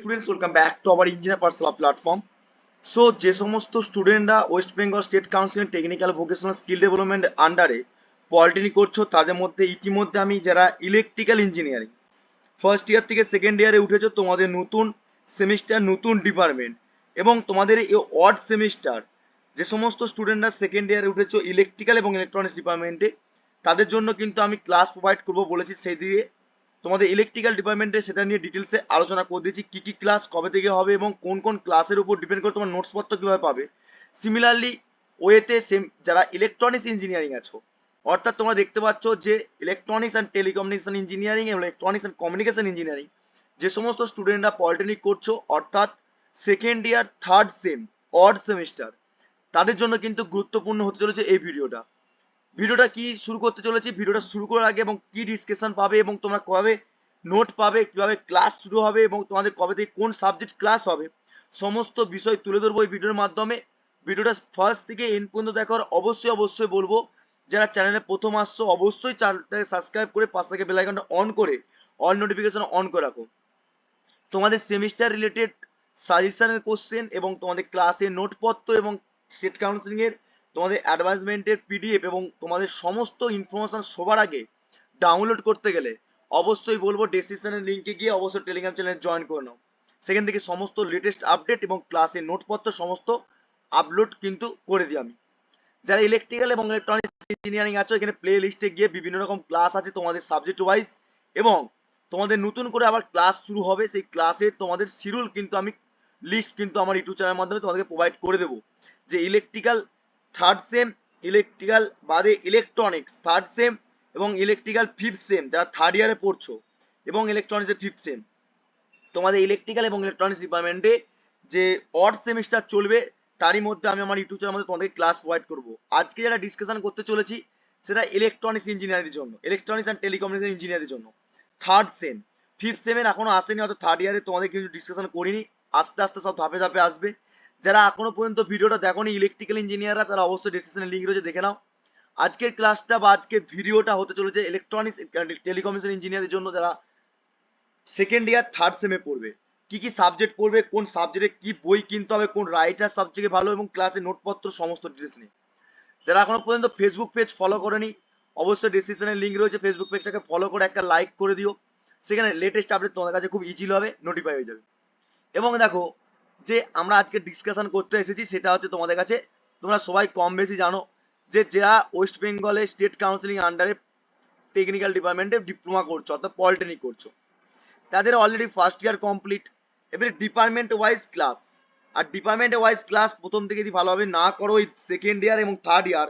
Students welcome back to our engineer personal platform so যে সমস্ত স্টুডেন্টরা West Bengal state council technical vocational skill development আন্ডারে polytechnic করছ, তাদের মধ্যে ইতিমধ্যে আমি যারা ইলেকট্রিক্যাল ইঞ্জিনিয়ারিং ফার্স্ট ইয়ার থেকে সেকেন্ড ইয়ারে উঠেছো, তোমাদের নতুন সেমিস্টার নতুন ডিপার্টমেন্ট এবং তোমাদের এই অড সেমিস্টার যে সমস্ত স্টুডেন্টরা সেকেন্ড ইয়ারে উঠেছো ইলেকট্রিক্যাল এবং ইলেকট্রনিক্স ডিপার্টমেন্টে তাদের জন্য কিন্তু আমি ক্লাস প্রোভাইড করব বলেছি, সেই দিয়ে তোমাদের ইলেকট্রিক্যাল ডিপার্টমেন্টে সেটা নিয়ে ডিটেলসে আলোচনা করে দিয়েছি, কি কি ক্লাস কবে থেকে হবে এবং কোন কোন ক্লাসের উপর ডিপেন্ড করে তোমার নোটস পত্র কীভাবে পাবে। সিমিলারলি ওয়েতে সেম যারা ইলেকট্রনিক্স ইঞ্জিনিয়ারিং আছো, অর্থাৎ তোমরা দেখতে পাচ্ছ যে ইলেকট্রনিক্স অ্যান্ড টেলিকমিউনিকেশন ইঞ্জিনিয়ারিং এবং ইলেকট্রনিক্স অ্যান্ড কমিউনিকেশন ইঞ্জিনিয়ারিং যে সমস্ত স্টুডেন্টরা পলিটেকনিক করছ, অর্থাৎ second year third sem odd semester তাদের জন্য কিন্তু গুরুত্বপূর্ণ হতে চলেছে এই ভিডিওটা ভিডিওটা কি শুরু করতে চলেছি, ভিডিওটা শুরু করার আগে এবং কি ডিসকাশন পাবে এবং তোমরা কবে নোট পাবে, কীভাবে ক্লাস শুরু হবে এবং তোমাদের কবে থেকে কোন সাবজেক্ট ক্লাস হবে, সমস্ত বিষয় তুলে ধরবো এই ভিডিওর মাধ্যমে। ভিডিওটা ফার্স্ট থেকে এন্ড পর্যন্ত দেখার অবশ্যই অবশ্যই বলব, যারা চ্যানেলে প্রথম আসছো, অবশ্যই চ্যানেলটাকে সাবস্ক্রাইব করে পাশ থেকে বেল আইকনটা অন করে অল নোটিফিকেশন অন করে রাখো। তোমাদের সেমিস্টার রিলেটেড সাজেশনের কোশ্চেন এবং তোমাদের ক্লাসের নোটপত্র এবং সেট কাউন্সিলিং এর তোমাদের অ্যাডভান্সমেন্টের পিডিএফ এবং তোমাদের সমস্ত ইনফরমেশন সবার আগে ডাউনলোড করতে গেলে অবশ্যই বলব ডেসক্রিপশনের লিঙ্কে গিয়ে অবশ্যই টেলিগ্রাম চ্যানেলে জয়েন করে নাও। সেখান থেকে সমস্ত লেটেস্ট আপডেট এবং ক্লাসের নোটপত্র সমস্ত আপলোড কিন্তু করে দিই আমি। যারা ইলেকট্রিক্যাল এবং ইলেকট্রনিক্স ইঞ্জিনিয়ারিং আছো, এখানে প্লে লিস্টে গিয়ে বিভিন্ন রকম ক্লাস আছে তোমাদের সাবজেক্ট ওয়াইজ এবং তোমাদের নতুন করে আবার ক্লাস শুরু হবে, সেই ক্লাসে তোমাদের শিডিউল কিন্তু আমি লিস্ট কিন্তু আমার ইউটিউব চ্যানেলের মাধ্যমে তোমাদেরকে প্রোভাইড করে দেবো। যে ইলেকট্রিক্যাল থার্ড সেম ইলেকট্রিক্যাল বাদে ইলেকট্রনিক্স থার্ড সেম এবং ইলেকট্রিক্যাল ফিফথ সেম যারা থার্ড ইয়ারে পড়ছো, এবং ইলেকট্রনিক্সের ফিফথ সেম তোমাদের ইলেকট্রিক্যাল এবং ইলেকট্রনিক্স ডিপার্টমেন্টে যে অড সেমিস্টার চলবে, তারই মধ্যে আমি আমার ইউটিউব চ্যানেলের মধ্যে তোমাদেরকে ক্লাস প্রোভাইড করব। আজকে যারা ডিসকাশন করতে চলেছি, সেটা ইলেকট্রনিক্স ইঞ্জিনিয়ারের জন্য ইলেকট্রনিক্স অ্যান্ড টেলিকমিউনিকেশন ইঞ্জিনিয়ারের জন্য। থার্ড সেম ফিফথ সেমের এখনও আসেনি, অর্থাৎ থার্ড ইয়ারে তোমাদের কিছু ডিসকাশন করিনি। আস্তে আস্তে সব ধাপে ধাপে আসবে। যারা এখনও পর্যন্ত ভিডিওটা দেখোনি ইলেকট্রিক্যাল ইঞ্জিনিয়াররা তারা অবশ্যই ডিসক্রিপশনে লিঙ্ক রয়েছে, দেখে নাও। আজকের ক্লাসটা বা আজকের ভিডিওটা হতে চলেছে ইলেকট্রনিক্স টেলিকমিউনিকেশন ইঞ্জিনিয়ারের জন্য, যারা সেকেন্ড ইয়ার থার্ড সেমে পড়বে। কি কি সাবজেক্ট পড়বে, কোন সাবজেক্টে কি বই কিনতে হবে, কোন রাইটার সবথেকে ভালো এবং ক্লাসে নোটপত্র, সমস্ত ডিটেলস নিয়ে। যারা এখনও পর্যন্ত ফেসবুক পেজ ফলো করেনি, অবশ্যই ডিসক্রিপশনে লিঙ্ক রয়েছে ফেসবুক পেজটাকে ফলো করে একটা লাইক করে দিও। সেখানে লেটেস্ট আপডেট তোমাদের কাছে খুব ইজিলি হবে নোটিফাই হয়ে যাবে। এবং দেখো যে আমরা আজকে ডিসকাশন করতে এসেছি সেটা হচ্ছে তোমাদের কাছে। তোমরা সবাই কম বেশি জানো যে যারা ওয়েস্ট বেঙ্গলে স্টেট কাউন্সিলিং আন্ডারে টেকনিক্যাল ডিপার্টমেন্টে ডিপ্লোমা করছ অর্থাৎ পলিটেকনিক করছ। তাদের অলরেডি ফার্স্ট ইয়ার কমপ্লিট এবারে ডিপার্টমেন্ট ওয়াইজ ক্লাস আর ডিপার্টমেন্ট ওয়াইজ ক্লাস প্রথম থেকে যদি ভালোভাবে না করো ওই সেকেন্ড ইয়ার এবং থার্ড ইয়ার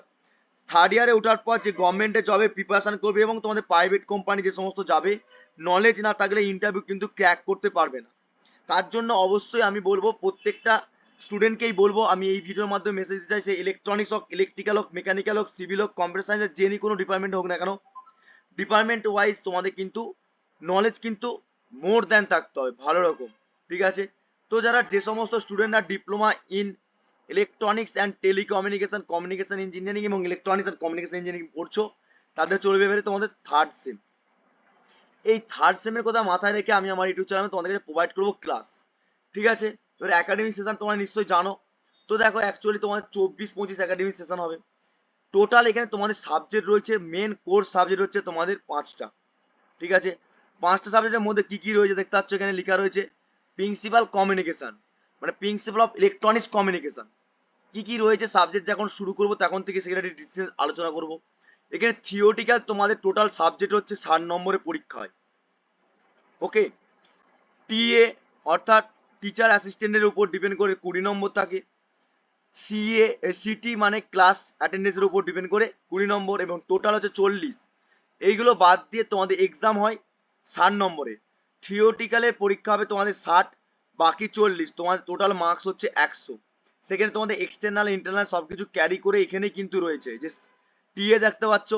থার্ড ইয়ারে ওঠার পর যে গভর্নমেন্টের জবে প্রিপারেশন করবে এবং তোমাদের প্রাইভেট কোম্পানি যে সমস্ত যাবে নলেজ না থাকলে ইন্টারভিউ কিন্তু ক্র্যাক করতে পারবে না। তার জন্য অবশ্যই আমি বলব, প্রত্যেকটা স্টুডেন্টকেই বলব, আমি এই ভিডিওর মাধ্যমে মেসেজ দিতে চাই, সে ইলেকট্রনিক্স হোক ইলেকট্রিক্যাল হোক মেকানিক্যাল হোক সিভিল হোক কম্পিউটার সায়েন্সের যে কোনো ডিপার্টমেন্ট হোক না কেন ডিপার্টমেন্ট ওয়াইজ তোমাদের কিন্তু নলেজ কিন্তু মোর দ্যান থাকতে হবে, ভালো রকম, ঠিক আছে? তো যারা যে সমস্ত স্টুডেন্টরা diploma in electronics and telecommunication communication engineering এবং ইলেকট্রনিক্স অ্যান্ড কমিউনিকেশন ইঞ্জিনিয়ারিং পড়ছো, তাদের চলবে এবারে তোমাদের থার্ড সেম এই থার্ড সেমের কথা মাথায় রেখে আমি আমার ইউটিউব চ্যানেলে তোমাদের কাছে প্রোভাইড করব ক্লাস ঠিক আছে? এবার একাডেমিক সেশন তোমরা নিশ্চয়ই জানো। তো দেখো অ্যাকচুয়ালি তোমাদের চব্বিশ, পঁচিশ একাডেমিক সেশন হবে। টোটাল এখানে তোমাদের সাবজেক্ট রয়েছে মেন কোর্স সাবজেক্ট হচ্ছে তোমাদের পাঁচটা, ঠিক আছে? পাঁচটা সাবজেক্টের মধ্যে কি কি রয়েছে দেখতে পাচ্ছ? এখানে লেখা রয়েছে প্রিন্সিপাল কমিউনিকেশন মানে প্রিন্সিপাল অফ ইলেকট্রনিক্স কমিউনিকেশন কি কি রয়েছে সাবজেক্ট যখন শুরু করব, তখন থেকে সেখানে ডিটেলস আলোচনা করব। এখানে থিওটিক্যাল তোমাদের টোটাল সাবজেক্ট হচ্ছে ষাট নম্বরে পরীক্ষা হয়। ওকে টিএ অর্থাৎ টিচার অ্যাসিস্ট্যান্টের উপর ডিপেন্ড করে কুড়ি নম্বর থাকে। সিএ সিটি মানে ক্লাস অ্যাটেন্ডেন্সের উপর ডিপেন্ড করে কুড়ি নম্বর এবং টোটাল হচ্ছে চল্লিশ। এইগুলো বাদ দিয়ে তোমাদের এক্সাম হয় ষাট নম্বরে। থিওটিক্যালের পরীক্ষা হবে তোমাদের ষাট, বাকি চল্লিশ। তোমাদের টোটাল মার্কস হচ্ছে একশো। সেখানে তোমাদের এক্সটার্নাল ইন্টারনাল সব কিছু ক্যারি করে এখানে কিন্তু রয়েছে। যে টিএ দেখতে পাচ্ছ।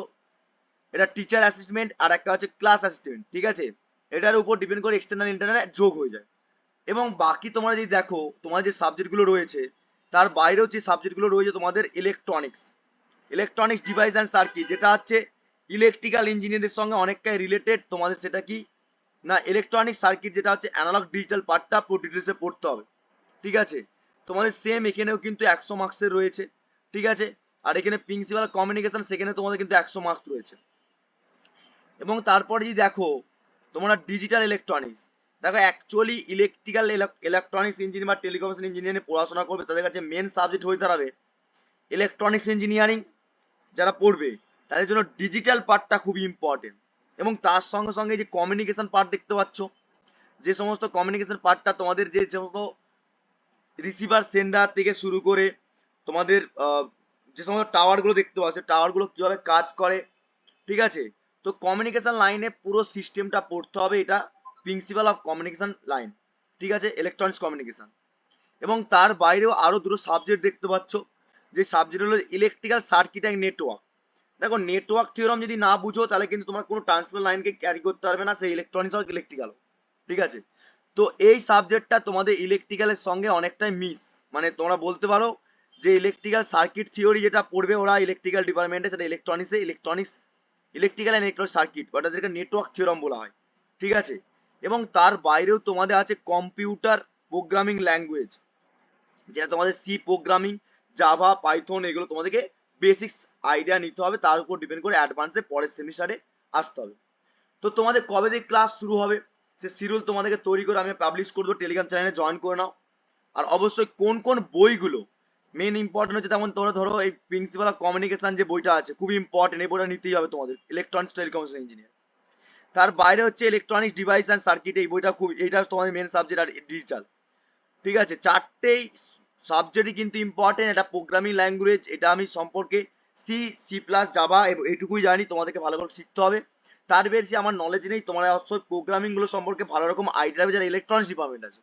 এটা টিচার অ্যাসিস্টমেন্ট আর একটা হচ্ছে ক্লাস অ্যাসিস্ট্যান্ট ঠিক আছে? এটার উপর ডিপেন্ড করে এক্সটার্নাল ইন্টারনাল যোগ হয়ে যায়। এবং বাকি তোমরা যদি দেখো তোমার যে সাবজেক্টগুলো রয়েছে, তার বাইরেও যে সাবজেক্টগুলো রয়েছে তোমাদের electronics electronics device and circuit যেটা হচ্ছে ইলেকট্রিক্যাল ইঞ্জিনিয়ারদের সঙ্গে অনেকটাই রিলেটেড তোমাদের সেটা কি? না ইলেকট্রনিক সার্কিট যেটা হচ্ছে অ্যানালগ ডিজিটাল পার্টটা পুরো ডিটেলসে পড়তে হবে। ঠিক আছে? তোমাদের সেম এখানেও কিন্তু একশো মার্কসের রয়েছে। ঠিক আছে? আর এখানে প্রিন্সিপাল কমিউনিকেশন সেখানে তোমাদের কিন্তু একশো মার্কস রয়েছে। এবং তারপরে যদি দেখো, তোমরা ডিজিটাল ইলেকট্রনিক্স দেখো অ্যাকচুয়ালি ইলেকট্রিক্যাল ইলেকট্রনিক্স ইঞ্জিনিয়ার বা টেলিকমিউনিকেশন ইঞ্জিনিয়ারিং পড়াশোনা করবে, তাদের কাছে মেন সাবজেক্ট হয়ে দাঁড়াবে ইলেকট্রনিক্স ইঞ্জিনিয়ারিং যারা পড়বে, তাদের জন্য ডিজিটাল পার্টটা খুবই ইম্পর্টেন্ট এবং তার সঙ্গে সঙ্গে যে কমিউনিকেশন পার্ট দেখতে পাচ্ছ, যে সমস্ত কমিউনিকেশন পার্টটা তোমাদের যে সমস্ত রিসিভার সেন্ডার থেকে শুরু করে তোমাদের যে সমস্ত টাওয়ারগুলো দেখতে পাচ্ছ টাওয়ারগুলো কীভাবে কাজ করে, ঠিক আছে? তো কমিউনিকেশন লাইনে পুরো সিস্টেমটা পড়তে হবে এটা প্রিন্সিপাল অফ কমিউনিকেশন লাইন ঠিক আছে? ইলেকট্রনিক্স কমিউনিকেশন এবং তার বাইরেও আরও দুটো সাবজেক্ট দেখতে পাচ্ছ, যে সাবজেক্ট হলো ইলেকট্রিক্যাল সার্কিট অ্যান্ড নেটওয়ার্ক দেখো নেটওয়ার্ক থিওরাম যদি না বুঝো, তাহলে কিন্তু তোমার কোনো ট্রান্সফার লাইনকে ক্যারি করতে পারবে না সেই ইলেকট্রনিক্স হোক ইলেকট্রিক্যাল ঠিক আছে? তো এই সাবজেক্টটা তোমাদের ইলেকট্রিক্যালের সঙ্গে অনেকটাই মিস মানে তোমরা বলতে পারো যে ইলেকট্রিক্যাল সার্কিট থিওরি যেটা পড়বে ওরা ইলেকট্রিক্যাল ডিপার্টমেন্টে সেটা ইলেকট্রনিক্সে electronics electrical and electronic circuit বা তাদেরকে নেটওয়ার্ক থিওরাম বলা হয়, ঠিক আছে? এবং তার বাইরেও তোমাদের আছে কম্পিউটার প্রোগ্রামিং ল্যাঙ্গুয়েজ যেটা তোমাদের সি প্রোগ্রামিং জাভা পাইথন এগুলো তোমাদেরকে বেসিক্স আইডিয়া নিতে হবে, তার উপর ডিপেন্ড করে অ্যাডভান্সে পরের সেমিস্টারে আসতে হবে। তো তোমাদের কবে থেকে ক্লাস শুরু হবে? সে শিডিউল তোমাদেরকে তৈরি করে আমি পাবলিশ করে দেবো টেলিগ্রাম চ্যানেলে জয়েন করে নাও। আর অবশ্যই কোন কোন বইগুলো মেন ইম্পর্টেন্ট হচ্ছে যেমন তোমরা ধরো এই প্রিন্সিপাল অফ কমিউনিকেশন যে বইটা আছে, খুবই ইম্পর্টেন্ট এই বইটা নিতেই হবে তোমাদের ইলেকট্রনিক্স টেলিকমিউনিকেশন ইঞ্জিনিয়ার তার বাইরে হচ্ছে ইলেকট্রনিক্স ডিভাইস অ্যান্ড সার্কিট এই বইটা খুব, এইটা তোমাদের মেন সাবজেক্ট আর ডিজিটাল ঠিক আছে? চারটেই সাবজেক্টই কিন্তু ইম্পর্টেন্ট এটা প্রোগ্রামিং ল্যাঙ্গুয়েজ এটা আমি সম্পর্কে সি সি প্লাস জাভা এটুকুই জানি, তোমাদেরকে ভালো করে শিখতে হবে। তার বেশি আমার নলেজ নেই, তোমরা অবশ্যই প্রোগ্রামিংগুলো সম্পর্কে ভালো রকম আইডিয়া হবে, যারা ইলেকট্রনিক্স ডিপার্টমেন্ট আছে।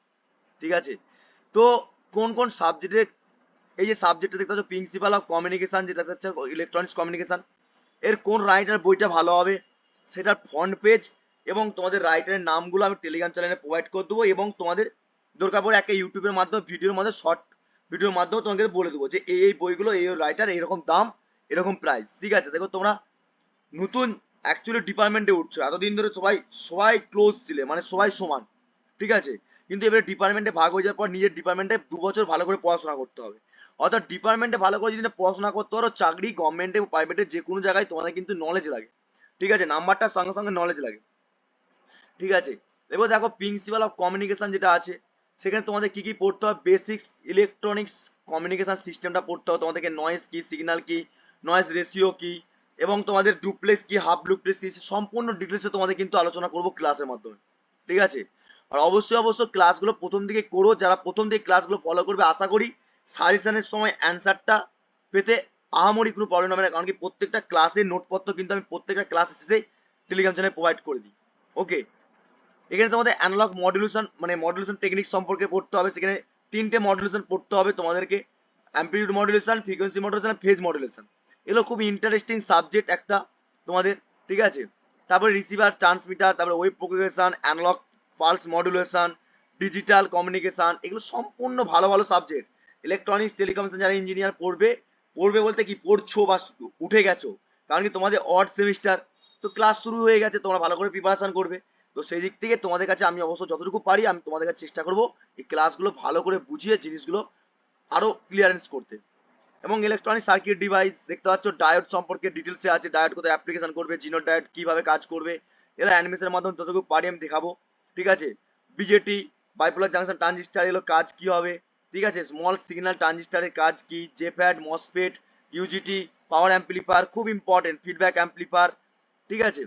ঠিক আছে? তো কোন কোন সাবজেক্টে এই যে সাবজেক্টটা দেখতে পাচ্ছ প্রিন্সিপাল অফ কমিউনিকেশন যেটা হচ্ছে ইলেকট্রনিক্স কমিউনিকেশন এর কোন রাইটার বইটা ভালো হবে সেটার ফ্রন্ট পেজ এবং তোমাদের রাইটারের নামগুলো আমি টেলিগ্রাম চ্যানেলে প্রোভাইড করে দেবো এবং তোমাদের দরকার পড়ে একটা ইউটিউবের মাধ্যমে ভিডিওর মাধ্যমে শর্ট ভিডিওর মাধ্যমে তোমাকে বলে দেবো যে এই এই বইগুলো, এই রাইটার এরকম দাম, এরকম প্রাইস ঠিক আছে? দেখো তোমরা নতুন অ্যাকচুয়ালি ডিপার্টমেন্টে উঠছো, এতদিন ধরে সবাই সবাই ক্লোজ ছিলে মানে সবাই সমান, ঠিক আছে? কিন্তু এবারে ডিপার্টমেন্টে ভাগ হয়ে যাওয়ার পর নিজের ডিপার্টমেন্টে দু বছর ভালো করে পড়াশোনা করতে হবে। অর্থাৎ ডিপার্টমেন্টে ভালো করে যদি পড়াশোনা করতে পারো, চাকরি গভর্নমেন্টে প্রাইভেটে যে কোনো জায়গায় তোমাদের কিন্তু নলেজ লাগে। ঠিক আছে? নাম্বারটার সঙ্গে সঙ্গে নলেজ লাগে। ঠিক আছে? এবার দেখো প্রিন্সিপাল অফ কমিউনিকেশন যেটা আছে, সেখানে তোমাদের কি কি পড়তে হবে? বেসিক্স ইলেকট্রনিক্স কমিউনিকেশন সিস্টেমটা পড়তে হবে। তোমাদেরকে নয়েজ কি সিগন্যাল কি নয়েজ রেশিও কি, এবং তোমাদের ডুপ্লেক্স কি হাফ ডুপ্লেক্স কি সম্পূর্ণ ডিটেলসে তোমাদের কিন্তু আলোচনা করব ক্লাসের মাধ্যমে। ঠিক আছে? আর অবশ্যই অবশ্যই ক্লাসগুলো প্রথম দিকে করো। যারা প্রথম দিকে ক্লাসগুলো ফলো করবে, আশা করি সাজেশনের সময় অ্যান্সারটা পেতে আহামরি কোনো প্রবলেম হবে না, কারণ কি প্রত্যেকটা ক্লাসের নোটপত্র কিন্তু আমি প্রত্যেকটা ক্লাস শেষে টেলিগ্রাম চ্যানেলে প্রোভাইড করে দিই। ওকে এখানে তোমাদের অ্যানালগ মডুলেশন মানে মডুলেশন টেকনিক সম্পর্কে পড়তে হবে। সেখানে তিনটে মডুলেশন পড়তে হবে তোমাদেরকে। Amplitude modulation frequency modulation phase modulation এগুলো খুব ইন্টারেস্টিং সাবজেক্ট একটা তোমাদের, ঠিক আছে? তারপরে রিসিভার ট্রান্সমিটার তারপরে wave progression analog pulse modulation digital communication এগুলো সম্পূর্ণ ভালো ভালো সাবজেক্ট ইলেকট্রনিক্স টেলিকমিউনিকেশন যারা ইঞ্জিনিয়ার পড়বে পড়বে বলতে কি পড়ছো বা উঠে গেছো, কারণ কি তোমাদের অড সেমিস্টার তো ক্লাস শুরু হয়ে গেছে, তোমরা ভালো করে প্রিপারেশন করবে। তো সেই দিক থেকে তোমাদের কাছে আমি অবশ্য যতটুকু পারি, আমি তোমাদের কাছে চেষ্টা করব এই ক্লাসগুলো ভালো করে বুঝিয়ে জিনিসগুলো আরও ক্লিয়ারেন্স করতে। এবং ইলেকট্রনিক সার্কিট ডিভাইস দেখতে পাচ্ছ ডায়োড সম্পর্কে ডিটেলসে আছে ডায়োড কোথায় অ্যাপ্লিকেশন করবে জিনো ডায়োড কীভাবে কাজ করবে, এরা অ্যানিমেশনের মাধ্যমে যতটুকু পারি আমি দেখাবো, ঠিক আছে? বিজেটি বাইপোলার জাংশন ট্রানজিস্টার এগুলো কাজ কি হবে ঠিক আছে স্মল সিগন্যাল ট্রানজিস্টারের কাজ কি? JFET MOSFET UJT power amplifier খুব ইম্পর্টেন্ট ফিডব্যাক অ্যাম্পলিফায়ার ঠিক আছে?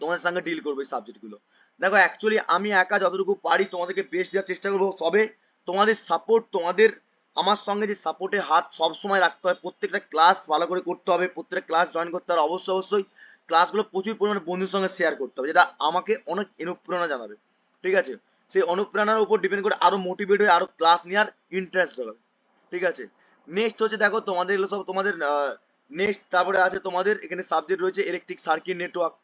তোমাদের সঙ্গে ডিল করব এই সাবজেক্টগুলো দেখো অ্যাকচুয়ালি আমি একা যতটুকু পারি তোমাদেরকে বেস্ট দেওয়ার চেষ্টা করব, তবে তোমাদের সাপোর্ট তোমাদের, আমার সঙ্গে যে সাপোর্টের হাত সব সময় রাখতে হয়, প্রত্যেকটা ক্লাস ভালো করে করতে হবে, প্রত্যেকটা ক্লাস জয়েন করতে হবে, অবশ্যই অবশ্যই ক্লাসগুলো প্রচুর পরিমাণে বন্ধুর সঙ্গে শেয়ার করতে হবে, যেটা আমাকে অনেক অনুপ্রেরণা জানাবে, ঠিক আছে? সেই অনুপ্রেরণার উপর ডিপেন্ড করে আরও মোটিভেট হয়ে আরও ক্লাস নেওয়ার ইন্টারেস্ট হবে। ঠিক আছে? নেক্সট হচ্ছে দেখো তোমাদের এগুলো সব তোমাদের নেক্সট তারপরে আছে তোমাদের এখানে সাবজেক্ট রয়েছে ইলেকট্রিক সার্কিট নেটওয়ার্ক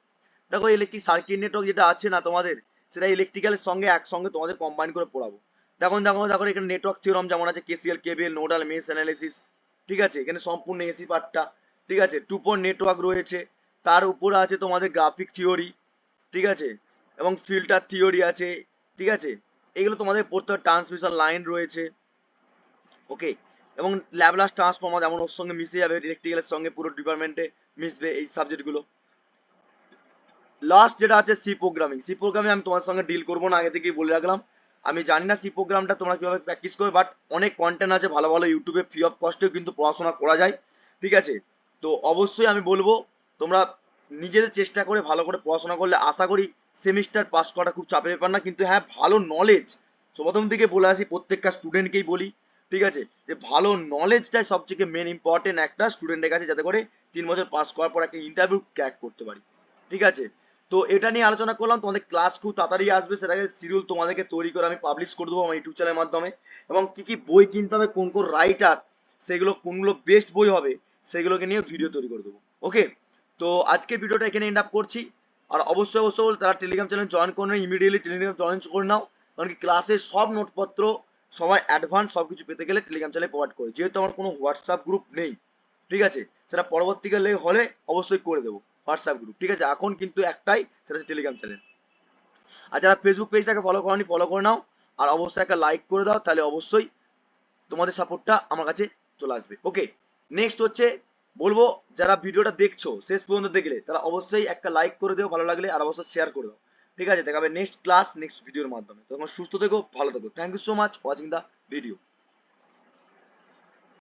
দেখো ইলেকট্রিক সার্কিট নেটওয়ার্ক যেটা আছে না তোমাদের, সেটা ইলেকট্রিক্যালের সঙ্গে একসঙ্গে তোমাদের কম্বাইন করে পড়াবো। দেখো দেখো দেখো এখানে নেটওয়ার্ক থিওরাম যেমন আছে KCL KVL nodal mesh analysis ঠিক আছে? এখানে সম্পূর্ণ এসি পার্টটা ঠিক আছে? টু পয়েন্ট নেটওয়ার্ক রয়েছে, তার উপরে আছে তোমাদের গ্রাফিক থিওরি ঠিক আছে? এবং ফিল্টার থিওরি আছে ঠিক আছে? এগুলো তোমাদের পড়তে হবে। ট্রান্সমিশন লাইন রয়েছে। ওকে এবং ল্যাবলাস ট্রান্সফর্মার যেমন ওর সঙ্গে মিশে যাবে ইলেকট্রিক্যালের সঙ্গে পুরো ডিপার্টমেন্টে মিশবে এই সাবজেক্টগুলো লাস্ট যেটা আছে সি প্রোগ্রামিং সি প্রোগ্রামে আমি তোমার সঙ্গে ডিল করব না, আগে থেকেই বলে রাখলাম। আমি জানি না সি প্রোগ্রামটা তোমরা কীভাবে প্র্যাকটিস করবে বাট অনেক কন্টেন্ট আছে, ভালো ভালো ইউটিউবে ফ্রি অফ কস্টেও কিন্তু পড়াশোনা করা যায়। ঠিক আছে? তো অবশ্যই আমি বলব, তোমরা নিজেদের চেষ্টা করে ভালো করে পড়াশোনা করলে আশা করি সেমিস্টার পাস করা খুব চাপের ব্যাপার না, কিন্তু হ্যাঁ ভালো নলেজ প্রথম দিকে বলে আসি, প্রত্যেকটা স্টুডেন্টকেই বলি, ঠিক আছে? যে ভালো নলেজটাই সবথেকে মেন ইম্পর্টেন্ট একটা স্টুডেন্টের কাছে, যাতে করে তিন বছর পাস করার পর একটা ইন্টারভিউ ক্র্যাক করতে পারি, ঠিক আছে? তো এটা নিয়ে আলোচনা করলাম, তোমাদের ক্লাস খুব তাড়াতাড়ি আসবে, সেটাকে শিডিউল তোমাদেরকে তৈরি করে আমি পাবলিশ করে দেবো আমার ইউটিউব চ্যানেলের মাধ্যমে, এবং কি কি বই কিনতে হবে, কোন কোন রাইটার সেগুলো কোনগুলো বেস্ট বই হবে, সেগুলোকে নিয়ে ভিডিও তৈরি করে দেবো ওকে তো আজকে ভিডিওটা এখানে এন্ড আপ করছি। আর অবশ্যই অবশ্যই তারা টেলিগ্রাম চ্যানেল জয়েন করে নাও ইমিডিয়েটলি টেলিগ্রাম জয়েন করে নাও, কারণ কি ক্লাসের সব নোটপত্র সবাই অ্যাডভান্স সব কিছু পেতে গেলে টেলিগ্রাম চ্যানেলে প্রোভাইড করে। যেহেতু আমার কোনো হোয়াটসঅ্যাপ গ্রুপ নেই, ঠিক আছে? সেটা পরবর্তীকালে হলে অবশ্যই করে দেবো হোয়াটসঅ্যাপ গ্রুপ ঠিক আছে? এখন কিন্তু একটাই, সেটা হচ্ছে টেলিগ্রাম চ্যানেল আর যারা ফেসবুক পেজটাকে ফলো করনি ফলো করে নাও, আর অবশ্যই একটা লাইক করে দাও, তাহলে অবশ্যই তোমাদের সাপোর্টটা আমার কাছে চলে আসবে। ওকে নেক্সট হচ্ছে বলব, যারা ভিডিওটা দেখছ, শেষ পর্যন্ত দেখলে, তারা অবশ্যই একটা লাইক করে দিও, ভালো লাগলে, আর অবশ্যই শেয়ার করে দাও। ঠিক আছে? দেখাবে নেক্সট ক্লাস নেক্সট ভিডিওর মাধ্যমে। তখন সুস্থ থেকো, ভালো থেকো। Thank you so much watching the video